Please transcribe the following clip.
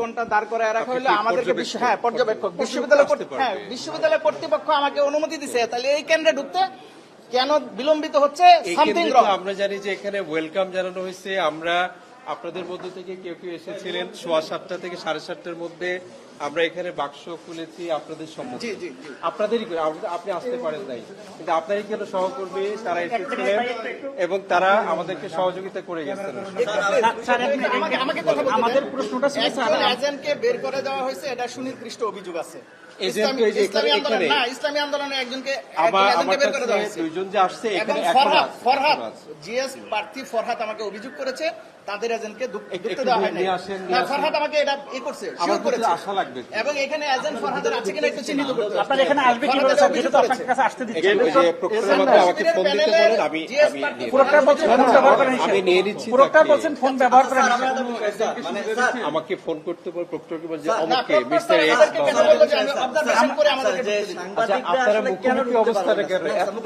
ঘণ্টা দাঁড় করায় রাখা হলো আমাদেরকে? হ্যাঁ পর্যবেক্ষক। বিশ্ববিদ্যালয় হ্যাঁ বিশ্ববিদ্যালয় কর্তৃপক্ষ আমাকে অনুমতি দিছে। তাহলে এই কেন্দ্রে ঢুকতে কেন বিলম্বিত হচ্ছে সামথিং রং আমরা জানি যে এখানে ওয়েলকাম জানানো হয়েছে। আমরা আপনাদের মধ্যে থেকে কেউ কেউ এসেছিলেন সোয়া সাতটা থেকে সাড়ে সাতটার মধ্যে। আমরা এখানে বাক্স খুলেছি আপনাদের সম্মুখে। জি জি জি। আপনাদেরই করে, আপনি আসতে পারেন নাই। কিন্তু আপনারই কেন সহকর্মী? তারা এসেছিলেন এবং তারা আমাদেরকে সহযোগিতা করে গেছেন। আমাদের প্রশ্নটা ছিল স্যার, এজেন্টকে বের করে দেওয়া হয়েছে এটা সুনির্দিষ্ট অভিযোগ আছে। তাদের এজেন্টকে ঢুক- ঢুকতে দেওয়া হয় না, ফরহাদ আমাকে এটা ই করছে শিওর করেছে। আশা লাগবে। এবং এখানে এজেন্ট ফরহাদের আছে কিনা একটু চিহ্নিত করতে হবে। আপনার এখানে আসবে কীভাবে? স্যার অভিযোগ যেহেতু আপনার কাছে আসতে দিচ্ছে। যে প্রক্টরের মধ্যে আমাকে ফোন দিতে বলেন আমি আমি পুরোটা বলছেন ফোন ব্যবহার করেন আমি নিয়ে নিচ্ছি পুরোটা বলছেন ফোন ব্যবহার করেন আমাকে ফোন করতে বলে প্রক্টরকে বলে যে না, মিস্টার এক্স। আচ্ছা আপনারা আসলে কেন মুখোমুখি ঢুকতে অবস্থাটা